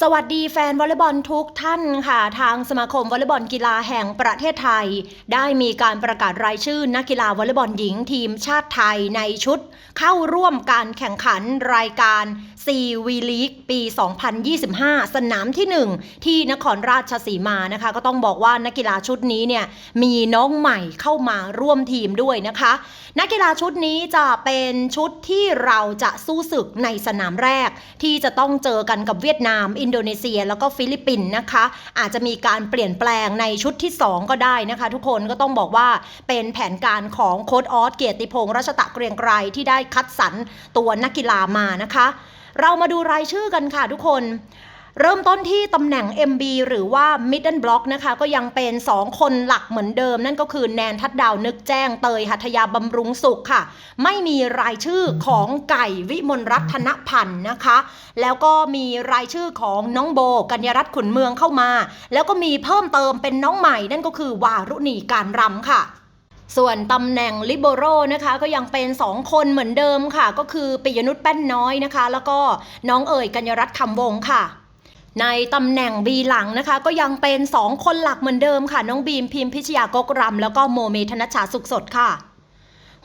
สวัสดีแฟนวอลเลย์บอลทุกท่านค่ะ ทางสมาคมวอลเลย์บอลกีฬาแห่งประเทศไทย ได้มีการประกาศรายชื่อนักกีฬาวอลเลย์บอลหญิงทีมชาติไทยในชุด เข้าร่วมการแข่งขันรายการซีวีลีกปี 2025 สนามที่ 1 ที่นครราชสีมานะคะ ก็ต้องบอกว่านักกีฬาชุดนี้เนี่ยมีน้องใหม่เข้ามาร่วมทีมด้วยนะคะ นักกีฬาชุดนี้จะเป็นชุดที่เราจะสู้ศึกในสนามแรก ที่จะต้องเจอกันกับเวียดนามอินโดนีเซีย แล้วก็ฟิลิปปินส์นะคะ อาจจะมีการเปลี่ยนแปลงในชุดที่ 2 ก็ได้นะคะ ทุกคนก็ต้องบอกว่าเป็นแผนการของโค้ดออสเกียรติพงษ์รัชตะเกรียงไกรที่ได้คัดสรรตัวนักกีฬามานะคะ เรามาดูรายชื่อกันค่ะทุกคน เริ่มต้นที่ตำแหน่ง MB หรือว่า Middle Block นะคะ ก็ยังเป็น 2 คนหลักเหมือนเดิม นั่นก็คือแนนทัดดาวนึกแจ้งเตยหัทยาบำรุงสุขค่ะ ไม่มีรายชื่อของไก่วิมลรัตนพันธ์นะคะ แล้วก็มีรายชื่อของน้องโบ กัญญรัตน์ขุนเมืองเข้ามา แล้วก็มีเพิ่มเติมเป็นน้องใหม่นั่นก็คือวารุณีการรำค่ะส่วนตำแหน่งลิเบโรนะคะก็ยังเป็น 2 คนเหมือนเดิมค่ะ ก็คือปิยนุชแป้นน้อยนะคะ แล้วก็น้องเอ๋ยกัญญรัตน์คำวงค่ะ ในตำแหน่งบีหลังนะคะ ก็ยังเป็น 2 คนหลักเหมือนเดิมค่ะ น้องบีมพิมพิชยากกรำแล้วก็โมเมธนชชาสุขสดค่ะ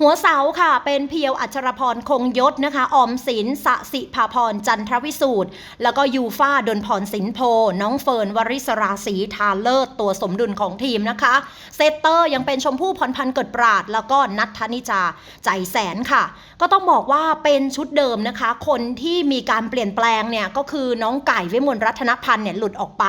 หัวเสาค่ะ เป็นเพียวอัชรพรคงยศนะคะ ออมสินสสิภาพรจันทรวิสูตร แล้วก็ยูฟ้าดนพรสินโพ น้องเฟิร์นวริศราศีทาเลิศตัวสมดุลของทีมนะคะ เซตเตอร์ยังเป็นชมพู่พรพันธ์เกิดปราด แล้วก็นัทธนิจาใจแสนค่ะ ก็ต้องบอกว่าเป็นชุดเดิมนะคะ คนที่มีการเปลี่ยนแปลงเนี่ยก็คือน้องไก่วิมลรัตนพันธ์เนี่ยหลุดออกไป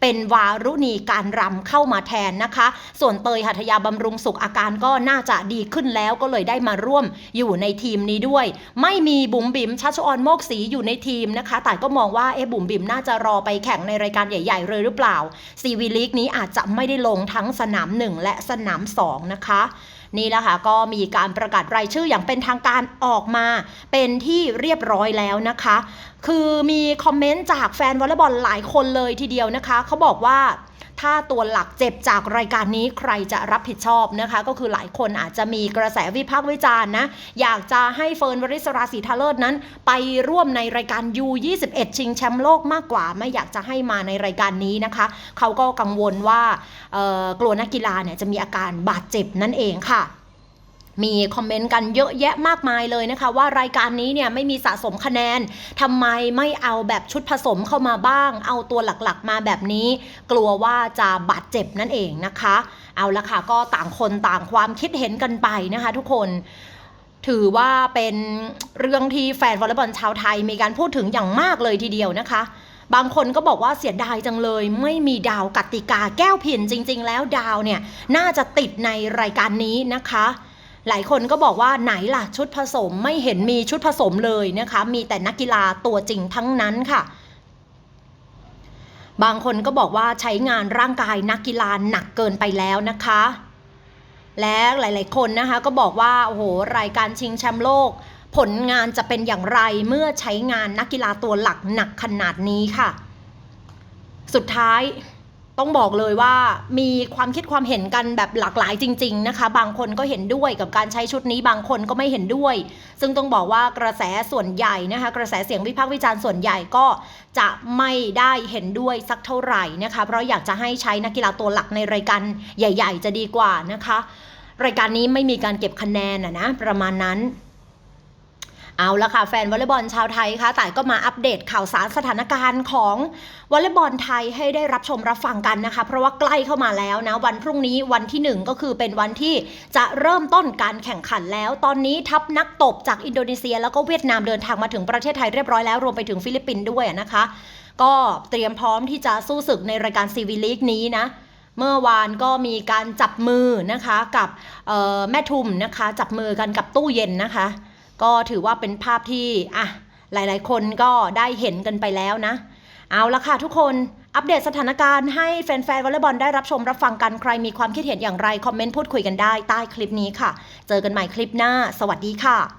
เป็นวารุณีการรำเข้ามาแทนนะคะ ส่วนเตยหัทยาบำรุงสุขอาการก็น่าจะดีขึ้นแล้วก็เลยได้มาร่วมอยู่ในทีมนี้ด้วย ไม่มีบุ๋มบิ๋มชัชออนโมกศรีอยู่ในทีมนะคะ แต่ก็มองว่าเอ๊บุ๋มบิ๋มน่าจะรอไปแข่งในรายการใหญ่ ๆ เลยหรือเปล่าซีวีลีกนี้อาจจะไม่ได้ลงทั้งสนาม 1 และสนาม 2 นะคะนี่แหละค่ะก็มีการประกาศรายชื่ออย่างเป็นทางการออกมา เป็นที่เรียบร้อยแล้วนะคะ คือมีคอมเมนต์จากแฟนวอลเลย์บอลหลายคนเลยทีเดียวนะคะเขาบอกว่าถ้าตัวหลักเจ็บจากรายการนี้ใครจะรับผิดชอบนะคะ ก็คือหลายคนอาจจะมีกระแสวิพากษ์วิจารณ์นะ อยากจะให้เฟิร์นวริศราศีทาเลิศนั้น ไปร่วมในรายการ U21 ชิงแชมป์โลกมากกว่า ไม่อยากจะให้มาในรายการนี้นะคะ เขาก็กังวลว่ากลัวนักกีฬาเนี่ยจะมีอาการบาดเจ็บนั่นเองค่ะ มีคอมเมนต์กันเยอะแยะมากมายเลยนะคะว่ารายการนี้เนี่ยไม่มีสะสมคะแนนทำไมไม่เอาแบบชุดผสมเข้ามาบ้าง เอาตัวหลักๆมาแบบนี้ กลัวว่าจะบาดเจ็บนั่นเองนะคะ เอาละค่ะก็ต่างคนต่างความคิดเห็นกันไปนะคะทุกคนถือว่าเป็นเรื่องที่แฟนวอลเลย์บอลชาวไทยมีการพูดถึงอย่างมากเลยทีเดียวนะคะ บางคนก็บอกว่าเสียดายจังเลย ไม่มีดาวกติกาแก้วผินจริง ๆ แล้วดาวเนี่ยน่าจะติดในรายการนี้นะคะ หลายคนก็บอกว่าไหนล่ะชุดผสมไม่เห็นมีชุดผสมเลยนะคะ มีแต่นักกีฬาตัวจริงทั้งนั้นค่ะ บางคนก็บอกว่าใช้งานร่างกายนักกีฬาหนักเกินไปแล้วนะคะ และหลายๆ คนนะคะก็บอกว่าโอ้โหรายการชิงแชมป์โลก ผลงานจะเป็นอย่างไรเมื่อใช้งานนักกีฬาตัวหลักหนักขนาดนี้ค่ะ สุดท้าย ต้องบอกเลยว่ามีความคิดความเห็นกันแบบหลากหลายจริง ๆนะคะ บางคนก็เห็นด้วยกับการใช้ชุดนี้บางคนก็ไม่เห็นด้วย ซึ่งต้องบอกว่ากระแสส่วนใหญ่นะคะ กระแสเสียงวิพากษ์วิจารณ์ส่วนใหญ่ก็จะไม่ได้เห็นด้วยสักเท่าไหร่นะคะ เพราะอยากจะให้ใช้นักกีฬาตัวหลักในรายการใหญ่ ๆ จะดีกว่านะคะ รายการนี้ไม่มีการเก็บคะแนนอะนะประมาณนั้น เอาละค่ะ แฟนวอลเลย์บอลชาวไทยค่ะแต่ก็มาอัปเดตข่าวสารสถานการณ์ของวอลเลย์บอลไทยให้ได้รับชมรับฟังกันนะคะ เพราะว่าใกล้เข้ามาแล้วนะ วันพรุ่งนี้วันที่หนึ่งก็คือเป็นวันที่จะเริ่มต้นการแข่งขันแล้ว ตอนนี้ทัพนักตบจากอินโดนีเซีย แล้วก็เวียดนามเดินทางมาถึงประเทศไทยเรียบร้อยแล้วรวมไปถึงฟิลิปปินส์ด้วยนะคะ ก็เตรียมพร้อมที่จะสู้ศึกในรายการซีวีลีกนี้นะเมื่อวานก็มีการจับมือนะคะกับแม่ทุมนะคะ จับมือกันกับตู้เย็นนะคะ ก็ถือว่าเป็นภาพที่อะหลายๆ คนก็ได้เห็นกันไปแล้วนะ เอาละค่ะทุกคนอัปเดตสถานการณ์ให้แฟนๆวอลเลย์บอลได้รับชมรับฟังกันใครมีความคิดเห็นอย่างไร คอมเมนต์พูดคุยกันได้ใต้คลิปนี้ค่ะ เจอกันใหม่คลิปหน้า สวัสดีค่ะ